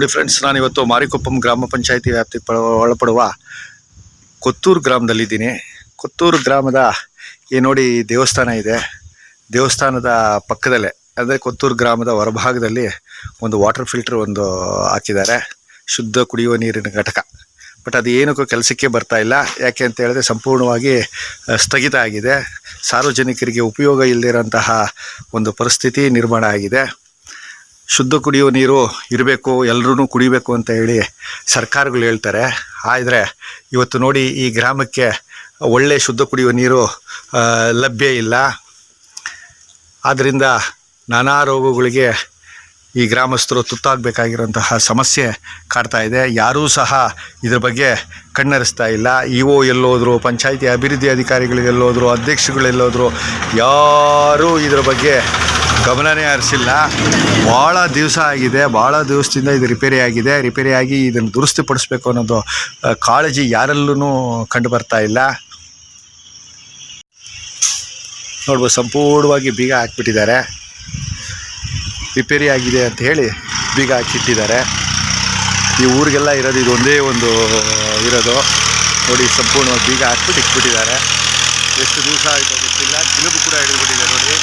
ನೋಡಿ ಫ್ರೆಂಡ್ಸ್ ನಾನಿವತ್ತು ಮಾರಿಕೊಪ್ಪಂ ಗ್ರಾಮ ಪಂಚಾಯಿತಿ ವ್ಯಾಪ್ತಿ ಪಡ ಒಳಪಡುವ ಕೊತ್ತೂರು ಗ್ರಾಮದಲ್ಲಿದ್ದೀನಿ. ಕೊತ್ತೂರು ಗ್ರಾಮದ, ಈ ನೋಡಿ ದೇವಸ್ಥಾನ ಇದೆ. ದೇವಸ್ಥಾನದ ಪಕ್ಕದಲ್ಲೇ, ಅಂದರೆ ಕೊತ್ತೂರು ಗ್ರಾಮದ ಹೊರಭಾಗದಲ್ಲಿ ಒಂದು ವಾಟರ್ ಫಿಲ್ಟರ್ ಒಂದು ಹಾಕಿದ್ದಾರೆ. ಶುದ್ಧ ಕುಡಿಯುವ ನೀರಿನ ಘಟಕ. ಬಟ್ ಅದು ಏನಕ್ಕೂ ಕೆಲಸಕ್ಕೆ ಬರ್ತಾ ಇಲ್ಲ. ಯಾಕೆ ಅಂತ ಹೇಳಿದ್ರೆ ಸಂಪೂರ್ಣವಾಗಿ ಸ್ಥಗಿತ ಆಗಿದೆ. ಸಾರ್ವಜನಿಕರಿಗೆ ಉಪಯೋಗ ಇಲ್ಲದಿರೋಂತಹ ಒಂದು ಪರಿಸ್ಥಿತಿ ನಿರ್ಮಾಣ ಆಗಿದೆ. ಶುದ್ಧ ಕುಡಿಯುವ ನೀರು ಇರಬೇಕು ಎಲ್ಲರೂ ಕುಡಿಬೇಕು ಅಂತ ಹೇಳಿ ಸರ್ಕಾರಗಳು ಹೇಳ್ತಾರೆ. ಆದರೆ ಇವತ್ತು ನೋಡಿ ಈ ಗ್ರಾಮಕ್ಕೆ ಒಳ್ಳೆ ಶುದ್ಧ ಕುಡಿಯುವ ನೀರು ಲಭ್ಯ ಇಲ್ಲ. ಆದ್ದರಿಂದ ನಾನಾ ರೋಗಗಳಿಗೆ ಈ ಗ್ರಾಮಸ್ಥರು ತುತ್ತಾಗಬೇಕಾಗಿರುವಂತಹ ಸಮಸ್ಯೆ ಕಾಡ್ತಾ ಇದೆ. ಯಾರೂ ಸಹ ಇದ್ರ ಬಗ್ಗೆ ಕಣ್ಣರಿಸ್ತಾ ಇಲ್ಲ. ಇ ಒ ಎಲ್ಲೋದ್ರು, ಪಂಚಾಯಿತಿ ಅಭಿವೃದ್ಧಿ ಅಧಿಕಾರಿಗಳಿಗೆಲ್ಲೋದ್ರು ಎಲ್ಲೋದ್ರು ಅಧ್ಯಕ್ಷಗಳು ಎಲ್ಲೋದ್ರು ಯಾರೂ ಇದ್ರ ಬಗ್ಗೆ ಗಮನನೇ ಹರಿಸಿಲ್ಲ. ಭಾಳ ದಿವಸ ಆಗಿದೆ. ಭಾಳ ದಿವಸದಿಂದ ಇದು ರಿಪೇರಿ ಆಗಿದೆ. ರಿಪೇರಿ ಆಗಿ ಇದನ್ನು ದುರಸ್ತಿಪಡಿಸ್ಬೇಕು ಅನ್ನೋದು ಕಾಳಜಿ ಯಾರಲ್ಲೂ ಕಂಡು ಬರ್ತಾ ಇಲ್ಲ. ನೋಡ್ಬೋದು, ಸಂಪೂರ್ಣವಾಗಿ ಬೀಗ ಹಾಕ್ಬಿಟ್ಟಿದ್ದಾರೆ. ರಿಪೇರಿ ಆಗಿದೆ ಅಂತ ಹೇಳಿ ಬೀಗ ಹಾಕಿಟ್ಟಿದ್ದಾರೆ. ಈ ಊರಿಗೆಲ್ಲ ಇರೋದು ಇದು ಒಂದೇ ಒಂದು ಇರೋದು. ನೋಡಿ, ಸಂಪೂರ್ಣವಾಗಿ ಬೀಗ ಹಾಕ್ಬಿಟ್ಟು ಇಟ್ಬಿಟ್ಟಿದ್ದಾರೆ. ಎಷ್ಟು ದಿವಸ ಆಯಿತು ಗೊತ್ತಿಲ್ಲ. ಕಿಲುಬು ಕೂಡ ಹಿಡಿದ್ಬಿಟ್ಟಿದೆ ನೋಡಿ.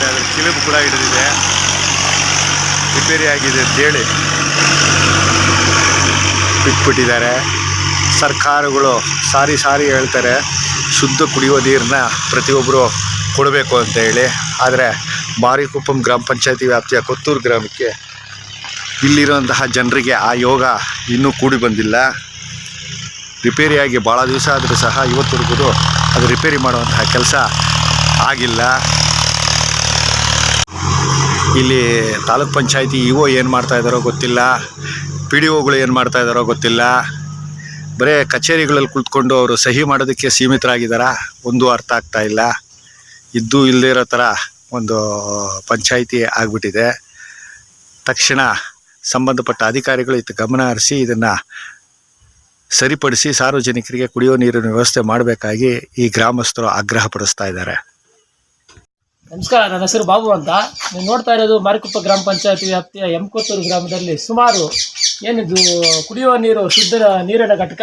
ನೋಡಿ ಅದ್ರ ಕಿಲುಬು ಕೂಡ ಹಿಡಿದಿದೆ. ರಿಪೇರಿ ಆಗಿದೆ ಅಂತೇಳಿ ಬಿಟ್ಬಿಟ್ಟಿದ್ದಾರೆ. ಸರ್ಕಾರಗಳು ಸಾರಿ ಸಾರಿ ಹೇಳ್ತಾರೆ, ಶುದ್ಧ ಕುಡಿಯುವ ನೀರನ್ನ ಪ್ರತಿಯೊಬ್ಬರು ಕೊಡಬೇಕು ಅಂತ ಹೇಳಿ. ಆದರೆ ಮಾರಿಕುಪ್ಪಂ ಗ್ರಾಮ ಪಂಚಾಯತಿ ವ್ಯಾಪ್ತಿಯ ಕೊತ್ತೂರು ಗ್ರಾಮಕ್ಕೆ ಇಲ್ಲಿರುವಂತಹ ಜನರಿಗೆ ಆ ಯೋಗ ಇನ್ನೂ ಕೂಡಿ ಬಂದಿಲ್ಲ. ರಿಪೇರಿಯಾಗಿ ಭಾಳ ದಿವಸ ಆದರೂ ಸಹ ಇವತ್ತರೆಗೂ ಅದು ರಿಪೇರಿ ಮಾಡುವಂತಹ ಕೆಲಸ ಆಗಿಲ್ಲ. ಇಲ್ಲಿ ತಾಲೂಕ್ ಪಂಚಾಯತಿ ಇ ಒ ಏನು ಮಾಡ್ತಾ ಇದ್ದಾರೋ ಗೊತ್ತಿಲ್ಲ. ಪಿ ಡಿ ಒಗಳು ಏನು ಮಾಡ್ತಾ ಇದ್ದಾರೋ ಗೊತ್ತಿಲ್ಲ. ಬರೇ ಕಚೇರಿಗಳಲ್ಲಿ ಕುಳಿತುಕೊಂಡು ಅವರು ಸಹಿ ಮಾಡೋದಕ್ಕೆ ಸೀಮಿತರಾಗಿದ್ದಾರಾ ಒಂದು ಅರ್ಥ ಆಗ್ತಾ ಇಲ್ಲ. ಇದ್ದು ಇಲ್ಲದೇ ಇರೋ ಥರ ಒಂದು ಪಂಚಾಯಿತಿ ಆಗಿಬಿಟ್ಟಿದೆ. ತಕ್ಷಣ ಸಂಬಂಧಪಟ್ಟ ಅಧಿಕಾರಿಗಳು ಇತ್ತು ಗಮನ ಹರಿಸಿ ಇದನ್ನು ಸರಿಪಡಿಸಿ ಸಾರ್ವಜನಿಕರಿಗೆ ಕುಡಿಯೋ ನೀರಿನ ವ್ಯವಸ್ಥೆ ಮಾಡಬೇಕಾಗಿ ಈ ಗ್ರಾಮಸ್ಥರು ಆಗ್ರಹ ಪಡಿಸ್ತಾ ಇದ್ದಾರೆ. ನಮಸ್ಕಾರ, ನನ್ನ ಹೆಸರು ಬಾಬು ಅಂತ. ನೀವು ನೋಡ್ತಾ ಇರೋದು ಮಾರಿಕೊಪ್ಪ ಗ್ರಾಮ ಪಂಚಾಯತಿ ವ್ಯಾಪ್ತಿಯ ಎಮ್ಕೊತ್ತೂರು ಗ್ರಾಮದಲ್ಲಿ ಸುಮಾರು ಏನಿದು, ಕುಡಿಯುವ ನೀರು ಶುದ್ಧ ನೀರಿನ ಘಟಕ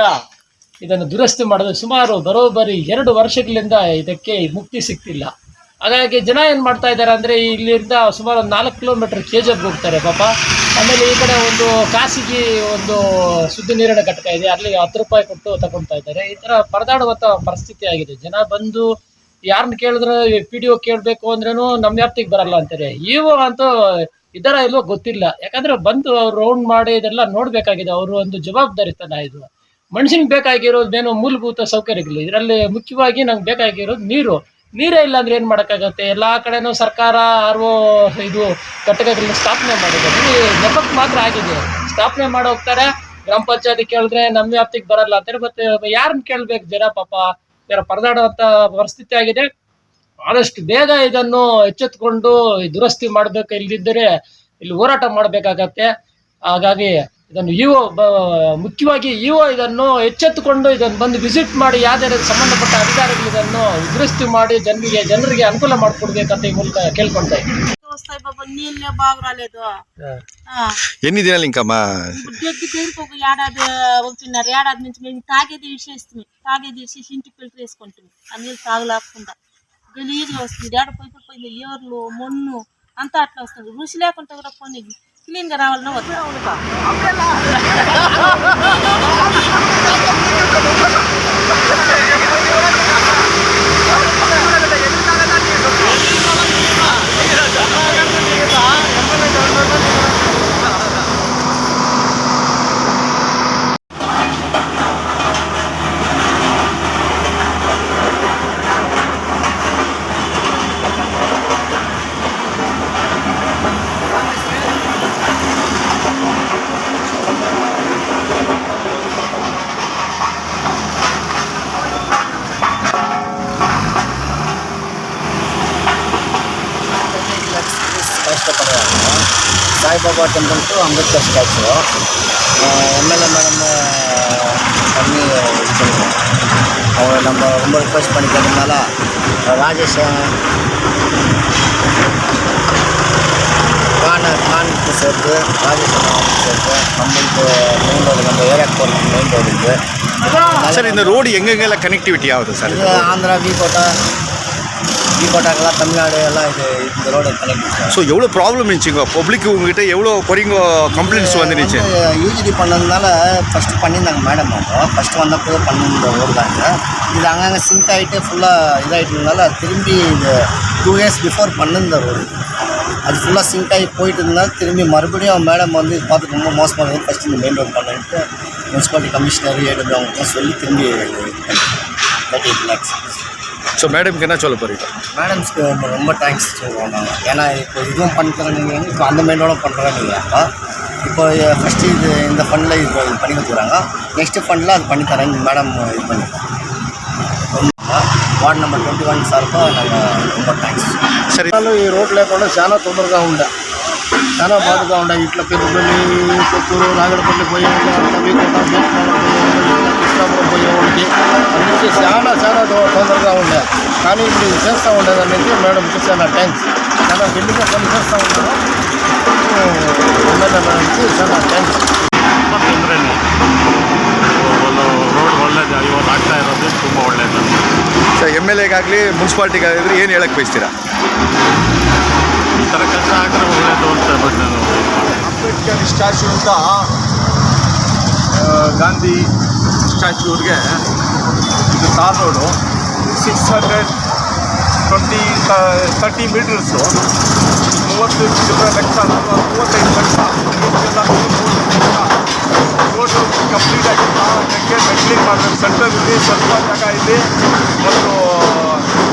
ಇದನ್ನು ದುರಸ್ತಿ ಮಾಡಲು ಸುಮಾರು ಬರೋಬ್ಬರಿ ಎರಡು ವರ್ಷಗಳಿಂದ ಇದಕ್ಕೆ ಮುಕ್ತಿ ಸಿಗ್ತಿಲ್ಲ. ಹಾಗಾಗಿ ಜನ ಏನು ಮಾಡ್ತಾ ಇದ್ದಾರೆ ಅಂದರೆ ಇಲ್ಲಿಂದ ಸುಮಾರು ಒಂದು ನಾಲ್ಕು ಕಿಲೋಮೀಟರ್ ಕೆ ಜಿ ಹೋಗ್ತಾರೆ ಪಾಪ. ಆಮೇಲೆ ಈ ಕಡೆ ಒಂದು ಖಾಸಗಿ ಒಂದು ಶುದ್ಧ ನೀರಿನ ಘಟಕ ಇದೆ ಅಲ್ಲಿ ಹತ್ತು ರೂಪಾಯಿ ಕೊಟ್ಟು ತಗೊಳ್ತಾ ಇದ್ದಾರೆ. ಈ ಥರ ಪರದಾಡುವಂಥ ಪರಿಸ್ಥಿತಿ ಆಗಿದೆ. ಜನ ಬಂದು ಯಾರನ್ನ ಕೇಳಿದ್ರೆ ಪಿ ಡಿ ಒ ಕೇಳಬೇಕು ಅಂದ್ರೇನು ನಮ್ಮ ವ್ಯಾಪ್ತಿಗೆ ಬರಲ್ಲ ಅಂತಾರೆ. ಇವು ಅಂತೂ ಇದರ ಇಲ್ವೋ ಗೊತ್ತಿಲ್ಲ. ಯಾಕಂದ್ರೆ ಬಂದು ಅವ್ರು ರೌಂಡ್ ಮಾಡಿ ಇದೆಲ್ಲ ನೋಡ್ಬೇಕಾಗಿದೆ. ಅವರು ಒಂದು ಜವಾಬ್ದಾರಿತನ ಇದು. ಮನುಷ್ಯನಿಗೆ ಬೇಕಾಗಿರೋದೇನು ಮೂಲಭೂತ ಸೌಕರ್ಯಗಳು ಇದರಲ್ಲಿ ಮುಖ್ಯವಾಗಿ ನಂಗೆ ಬೇಕಾಗಿರೋದು ನೀರು. ನೀರೇ ಇಲ್ಲ ಅಂದ್ರೆ ಏನು ಮಾಡೋಕ್ಕಾಗತ್ತೆ? ಎಲ್ಲ ಕಡೆನೂ ಸರ್ಕಾರ ಆರ್ವೋ ಇದು ಘಟಕಗಳನ್ನ ಸ್ಥಾಪನೆ ಮಾಡಿದೆ. ಇಲ್ಲಿ ನೆಪಕ್ಕೆ ಮಾತ್ರ ಆಗಿದೆ. ಸ್ಥಾಪನೆ ಮಾಡೋಗ್ತಾರೆ ಗ್ರಾಮ ಪಂಚಾಯತಿ ಕೇಳಿದ್ರೆ ನಮ್ಮ ವ್ಯಾಪ್ತಿಗೆ ಬರಲ್ಲ ಅಂತಾರೆ. ಮತ್ತೆ ಯಾರನ್ನ ಕೇಳ್ಬೇಕು? ಜನ ಪಾಪ. ಜನ ಪರದಾಡುವಂತ ಪರಿಸ್ಥಿತಿ ಆಗಿದೆ. ಆದಷ್ಟು ಬೇಗ ಇದನ್ನು ಎಚ್ಚೆತ್ಕೊಂಡು ದುರಸ್ತಿ ಮಾಡಬೇಕು ಇಲ್ಲದಿದ್ದರೆ ಇಲ್ಲಿ ಹೋರಾಟ ಮಾಡಬೇಕಾಗತ್ತೆ. ಹಾಗಾಗಿ ಇದನ್ನು ಇಒ ಮುಖ್ಯವಾಗಿ ಇಒ ಇದನ್ನು ಎಚ್ಚೆತ್ತುಕೊಂಡು ಇದನ್ನು ಬಂದು ವಿಸಿಟ್ ಮಾಡಿ ಯಾವ್ದಾರ ಸಂಬಂಧಪಟ್ಟ ಅಧಿಕಾರಿಗಳು ಇದನ್ನು ದುರಸ್ತಿ ಮಾಡಿ ಜನರಿಗೆ ಜನರಿಗೆ ಅನುಕೂಲ ಮಾಡಿಕೊಡ್ಬೇಕಂತ ಈ ಮೂಲಕ ಕೇಳ್ಕೊಳ್ತಾ వస్తాయి బాబా నీళ్ళే బాగా రాలేదు. ఆ, ఎన్ని దినాలు దగ్గర దగ్గరకు ఒక ఏడాది అవుతున్నారు ఏడాది నుంచి మేము తాగేది విషేస్తుంది తాగేది విషేసి ఇంటికి ఫిల్టర్ వేసుకుంటుంది ఆ నీళ్ళు తాగలేకుండా. గలీజ్గా వస్తుంది. ఏడ పోయి పోయి పోయి ఏర్లు మొన్ను అంతా అట్లా వస్తుంది. రుచి లేకుండా కూడా పోనీ క్లీన్గా రావాలన్నా వద్దు. Saibaba temple to Ambedkar statue M L A madam பண்ணி இது பண்ணுவோம் அவங்க நம்ம ரொம்ப ரிக்வெஸ்ட் பண்ணி கேட்டதுனால ராஜேஷ் கான் கானுக்கு சேர்த்து ராஜேஸ்வரம் சேர்த்து நம்மளுக்கு மெயின் ரோடு நம்ம ஏரியாவுக்கு போகிறதுக்கு மெயின் ரோடு இருக்குது ಸರ್ இந்த ரோடு எங்கெங்கெல்லாம் கனெக்டிவிட்டி ஆகுது சார் இது Andhra we quota V கோட்டாக்கெல்லாம் Tamil Nadu எல்லாம் இது இந்த ரோடு கனெக்ட் ஸோ எவ்வளோ ப்ராப்ளம் இருந்துச்சுங்க? பப்ளிக் உங்ககிட்ட எவ்வளோ பொறிங்க கம்ப்ளைண்ட்ஸ் வந்துருச்சு? யூஜிடி பண்ணதுனால ஃபஸ்ட்டு பண்ணியிருந்தாங்க மேடம் அவங்க. ஃபஸ்ட்டு வந்தப்போ பண்ணியிருந்த ரோடு தான் இது அங்கங்கே சிங்க் ஆகிட்டு ஃபுல்லாக இதாகிட்டதுனால திரும்பி இது டூ இயர்ஸ் பிஃபோர் பண்ணிருந்த ரோடு. அது ஃபுல்லாக சிங்க் ஆகி போயிட்டு இருந்தால் திரும்பி மறுபடியும் மேடம் வந்து பார்த்து ரொம்ப மோசமாக இருந்தது. ஃபஸ்ட்டு இந்த மெயின் ரோடு பண்ணிட்டு முனிசிபாலிட்டி கமிஷனர் ஏடு அவங்கள்ட்ட சொல்லி திரும்பி தேர்ட்டி எயிட் லேக்ஸ் ஸோ மேடம்க்கு என்ன சொல்ல போறீங்க மேடம்ஸ்க்கு ரொம்ப ரொம்ப தேங்க்ஸ் சொல்லுவோம் நாங்கள் ஏன்னா இப்போ இதுவும் பண்ணுறோம் நீங்கள் இப்போ அந்த மெயினோட பண்ணுறோம் நீங்கள் இப்போ ஃபஸ்ட்டு இது இந்த ஃபண்டில் இப்போ இது பண்ணி கொடுக்குறாங்க நெக்ஸ்ட்டு ஃபண்டில் அது பண்ணி தரேன் மேடம் இது பண்ணி వార్డ్ నెంబర్ ట్వంటీ వన్ సార్తో నాకు ரொம்ப థ్యాంక్స్ ಸರಿ ఈ రోడ్ లేకుండా చాలా తొందరగా ఉండే చాలా బాధగా ఉండే ఇట్లా పెద్దపల్లి కొత్తూరు నాగడపల్లి పోయేవాళ్ళు అట్లా వీకోట బేట్మాడ పోయేవాళ్ళు ఇట్లా కృష్ణాపురం పోయేవాళ్ళకి అన్నింటికి చాలా చాలా తొ- తొందరగా ఉండే కానీ ఇప్పుడు ఇది చేస్తూ ఉండేది అనేది మేడంకి చాలా థ్యాంక్స్ చాలా గట్టిగా పని చేస్తూ ఉంటారు ఎమ్మెల్యే మేడంకి చాలా థ్యాంక్స్ ತುಂಬ ತೊಂದರೆನೇ ರೋಡ್ ಒಳ್ಳೇದು ಇವಾಗ ಆಗ್ತಾ ಇರೋದು ತುಂಬ ಒಳ್ಳೇದು ಸರ್ ಎಮ್ ಎಲ್ ಎಗಾಗಲಿ ಮುನ್ಸಿಪಾಲ್ಟಿಗಾಗಲಿ ಏನು ಹೇಳಕ್ಕೆ ಬಯಸ್ತೀರಾ ಈ ಥರ ಕೆಲಸ ಆದರೆ ಒಳ್ಳೇದು ಅಂತ ಬಟ್ ನಾನು ಅಂಬೇಡ್ಕರ್ ಸ್ಟ್ಯಾಚ್ಯೂಯಿಂದ ಗಾಂಧಿ ಸ್ಟ್ಯಾಚ್ಯೂರ್ಗೆ ಇದು tar road. Six hundred twenty thirty metres ಮೂವತ್ತು ಕಿಲೋ ಅಥವಾ ಮೂವತ್ತೈದು ಲಕ್ಷ ರೋಡು ಕಂಪ್ಲೀಟ್ ಆಗಿದೆ ಅದಕ್ಕೆ ಮೆಟ್ಲಿಂಗ್ ಮಾಡಬೇಕು. ಸೆಂಟ್ರಲ್ಲಿ ಸ್ವಲ್ಪ ಜಾಗ ಇಲ್ಲಿ. ಒಂದು,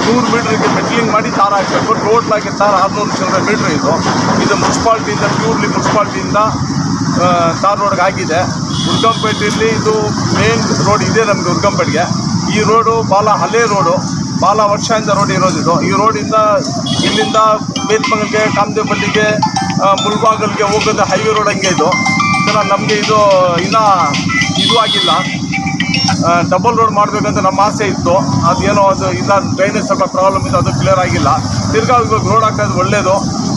ನೂರು ಮೀಟ್ರಿಗೆ ಮೆಟ್ಲಿಂಗ್ ಮಾಡಿ ತಾರ ಹಾಕಬೇಕು. ಟೋಟ್ಲಾಗಿ ತಾರ ಆರುನೂರು ಚಿಲ್ಲರೆ ಮೀಟ್ರ್ ಇದು. ಇದು ಮುನ್ಸಿಪಾಲ್ಟಿಯಿಂದ ಪ್ಯೂರ್ಲಿ ಮುನ್ಸಿಪಾಲ್ಟಿಯಿಂದ ತಾರ್ ರೋಡ್ಗೆ ಆಗಿದೆ. ಉರ್ಗಂಪೇಟೆಯಲ್ಲಿ ಇದು ಮೇನ್ ರೋಡ್ ಇದೆ ನಮ್ಗೆ ದುರ್ಗಂಪೇಟೆಗೆ ಈ ರೋಡು ಭಾಳ ಹಳೆ ರೋಡು ಭಾಳ ವರ್ಷದಿಂದ ರೋಡ್ ಇರೋದಿದ್ದು ಇದು. ಈ ರೋಡಿಂದ ಇಲ್ಲಿಂದ ಬೇತ್ಮಂಗಲ್ಗೆ ಕಾಮದೇವಪಲ್ಲಿಗೆ ಮುಲ್ಬಾಗಲ್ಗೆ ಹೋಗೋದು ಹೈವೇ ರೋಡ್ ಹಂಗೆ ಇದು. ಸರ ನಮಗೆ ಇದು ಇನ್ನೂ ಇದು ಆಗಿಲ್ಲ. ಡಬಲ್ ರೋಡ್ ಮಾಡಬೇಕಂತ ನಮ್ಮ ಆಸೆ ಇತ್ತು. ಅದೇನೋ ಅದು ಇಲ್ಲ ಡ್ರೈನೇಜ್ ಸ್ವಲ್ಪ ಪ್ರಾಬ್ಲಮ್ ಇತ್ತು ಅದು ಕ್ಲಿಯರ್ ಆಗಿಲ್ಲ. ತಿರ್ಗಾ ಇವಾಗ ರೋಡ್ ಹಾಕೋದು ಒಳ್ಳೇದು.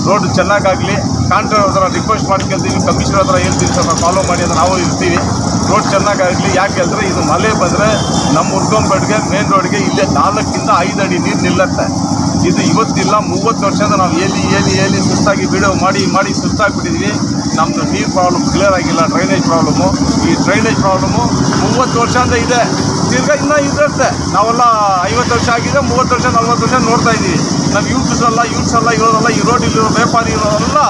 ರೋಡ್ ಚೆನ್ನಾಗಾಗಲಿ ಕಾಂಟ್ರಾಕ್ಟರ್ ಹತ್ರ ರಿಕ್ವೆಸ್ಟ್ ಮಾಡ್ಕೊಳ್ತೀವಿ ಕಮಿಷನರ್ ಹತ್ರ ಹೇಳ್ತೀವಿ ಸ್ವಲ್ಪ ಫಾಲೋ ಮಾಡಿ ಅಂತ ನಾವು ಇರ್ತೀವಿ. ರೋಡ್ ಚೆನ್ನಾಗಾಗಲಿ, ಯಾಕೆ ಅಂದರೆ ಇದು ಮಳೆ ಬಂದರೆ ನಮ್ಮ ಉರ್ಗಂಪೇಟ್ಗೆ ಮೇನ್ ರೋಡ್ಗೆ ಇಲ್ಲೇ ನಾಲ್ಕಿಂದ ಐದು ಅಡಿ ನೀರು ನಿಲ್ಲತ್ತೆ. ಇದು ಇವತ್ತಿಲ್ಲ, ಮೂವತ್ತು ವರ್ಷದ ನಾವು ಏಲಿ ಏಲಿ ಏಲಿ ಸುಸ್ತಾಗಿ ಬಿಡೋ ಮಾಡಿ ಮಾಡಿ ಸುಸ್ತಾಗಿಬಿಟ್ಟಿದ್ವಿ. ನಮ್ಮದು ನೀರು ಪ್ರಾಬ್ಲಮ್ ಕ್ಲಿಯರ್ ಆಗಿಲ್ಲ ಡ್ರೈನೇಜ್ ಪ್ರಾಬ್ಲಮು ಈ ಡ್ರೈನೇಜ್ ಪ್ರಾಬ್ಲಮು ಮೂವತ್ತು ವರ್ಷದಿಂದ ಇದೆ. ತಿರ್ಗಾ ಇನ್ನೂ ಇರುತ್ತೆ ನಾವೆಲ್ಲ ಐವತ್ತು ವರ್ಷ ಆಗಿದೆ, ಮೂವತ್ತು ವರ್ಷ, ನಲ್ವತ್ತು ವರ್ಷ ನೋಡ್ತಾ ಇದ್ದೀವಿ. ನಮ್ಮ ಯೂತ್ಸ್ ಅಲ್ಲ, ಇರೋರೆಲ್ಲ ಈ ರೋಡ್ ಇಲ್ಲಿರೋ ವ್ಯಾಪಾರಿ ಇರೋರೆಲ್ಲ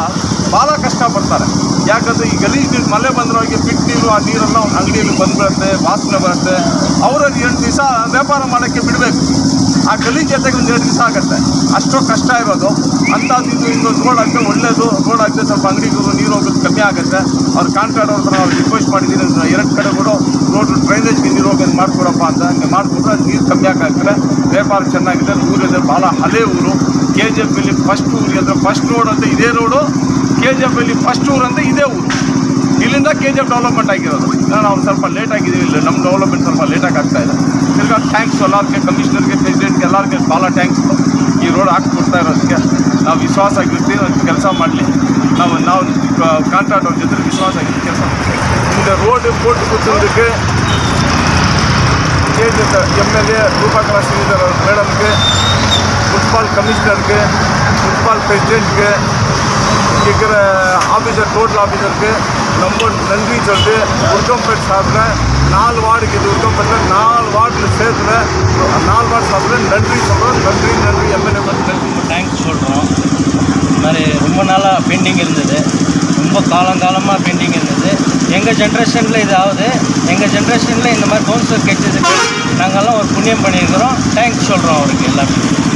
ಭಾಳ ಕಷ್ಟಪಡ್ತಾರೆ ಯಾಕಂದರೆ ಈ ಗಲೀಜು ನೀರು ಮಳೆ ಬಂದ್ರವ್ರಿಗೆ ಬಿಟ್ಟು ನೀರು, ಆ ನೀರೆಲ್ಲ ಒಂದು ಅಂಗಡಿಯಲ್ಲಿ ಬಂದ್ಬಿಡುತ್ತೆ, ವಾಸನೆ ಬರುತ್ತೆ. ಅವರಲ್ಲಿ ಎರಡು ದಿವಸ ವ್ಯಾಪಾರ ಮಾಡೋಕ್ಕೆ ಬಿಡಬೇಕು. ಆ ಗಲೀಜ್ ಜೊತೆಗೆ ಒಂದು ಎರಡು ದಿವಸ ಆಗುತ್ತೆ. ಅಷ್ಟೋ ಕಷ್ಟ ಇರೋದು. ಅಂಥದ್ದು ಇದು ಇನ್ನೊಂದು ರೋಡ್ ಹಾಕಿದ್ರೆ ಒಳ್ಳೇದು. ರೋಡ್ ಹಾಕಿದ್ರೆ ಸ್ವಲ್ಪ ಅಂಗಡಿಗೂ ನೀರು ಹೋಗೋದು ಕಮ್ಮಿ ಆಗುತ್ತೆ. ಅವ್ರು ಕಾಂಟ್ರಾಕ್ಟ್ ಅವ್ರ ಹತ್ರ ಅವ್ರು ರಿಕ್ವೆಸ್ಟ್ ಮಾಡಿದ್ದೀನಿ ಎರಡು ಕಡೆ ಕೂಡ ರೋಡ್ ಡ್ರೈನೇಜ್ಗೆ ನೀರು ಹೋಗೋದು ಮಾಡಿಕೊಡಪ್ಪ ಅಂತ. ಹಂಗೆ ಮಾಡಿಕೊಟ್ರೆ ನೀರು ಕಮ್ಮಿ ಆಗ್ತಾರೆ ವ್ಯಾಪಾರ ಚೆನ್ನಾಗಿದೆ. ಊರಿದೆ ಭಾಳ ಹಳೆ ಊರು. ಕೆ ಜಿ ಎಫ್ ಇಲ್ಲಿ ಫಸ್ಟ್ ಊರಿಗೆ ಅಂದರೆ ಫಸ್ಟ್ ರೋಡ್ ಅಂತ ಇದೇ ರೋಡು ಕೆ ಜಿ ಎಫ್ ಅಲ್ಲಿ ಫಸ್ಟ್ ಊರು ಅಂತ ಇದೇ ಊರು ಇಲ್ಲಿಂದ ಕೆ ಜಿ ಎಫ್ ಡೆವಲಪ್ಮೆಂಟ್ ಆಗಿರೋದು ನಾವು ಸ್ವಲ್ಪ ಲೇಟ್ ಆಗಿದ್ದೀವಿ ಇಲ್ಲಿ ನಮ್ಮ ಡೆವಲಪ್ಮೆಂಟ್ ಸ್ವಲ್ಪ ಲೇಟಾಗಿ ಆಗ್ತಾ ಇದೆ ತಿರ್ಗಾ ಥ್ಯಾಂಕ್ಸ್ ಎಲ್ಲರಿಗೆ ಕಮಿಷನರ್ಗೆ ಪ್ರೆಸಿಡೆಂಟ್ಗೆ ಎಲ್ಲರಿಗೆ ಭಾಳ ಥ್ಯಾಂಕ್ಸ್ ಈ ರೋಡ್ ಹಾಕ್ಕೊಡ್ತಾ ಇರೋದಕ್ಕೆ ನಾವು ವಿಶ್ವಾಸ ಆಗಿರ್ತೀವಿ ಅದಕ್ಕೆ ಕೆಲಸ ಮಾಡಲಿ ನಾವು ನಾವು ಕಾಂಟ್ರಾಕ್ಟ್ ಅವ್ರ ಜೊತೆ ವಿಶ್ವಾಸ ಆಗಿದ್ದು ಕೆಲಸ ಮಾಡ್ತೀವಿ இந்த ரோடு போட்டு கொடுத்ததுக்கு எம்எல்ஏ ரூபாக்கலா ஸ்ரீதர் மேடமுக்கு முன்சிபால் கமிஷனருக்கு முன்சிபால் பிரசிடென்ட்க்கு இங்கே இருக்கிற ஆஃபீஸர் டோட்டல் ஆஃபீஸருக்கு ரொம்ப நன்றி சொல்லிட்டு உருக்கம்பேட் சார்பில் நாலு வார்டுக்கு இது உருக்கம்பேட்டில் நாலு வார்டில் சேர்த்துல நாலு வார்டு சார்பில் நன்றி சொல்கிறோம் நன்றி நன்றி எம்எல்ஏ ரொம்ப தேங்க்ஸ் சொல்கிறோம் இந்த மாதிரி ரொம்ப நாளாக பெண்டிங் இருந்தது. ரொம்ப காலங்காலமாக பெண்டிங் இருந்தது. எங்கள் ஜென்ரேஷனில் இது ஆகுது. எங்கள் ஜென்ரேஷனில் இந்த மாதிரி கவுன்சிலர் கிடைச்சதுக்கு நாங்கள்லாம் ஒரு புண்ணியம் பண்ணியிருக்கிறோம். தேங்க்ஸ் சொல்கிறோம் அவருக்கு எல்லாருக்கும்.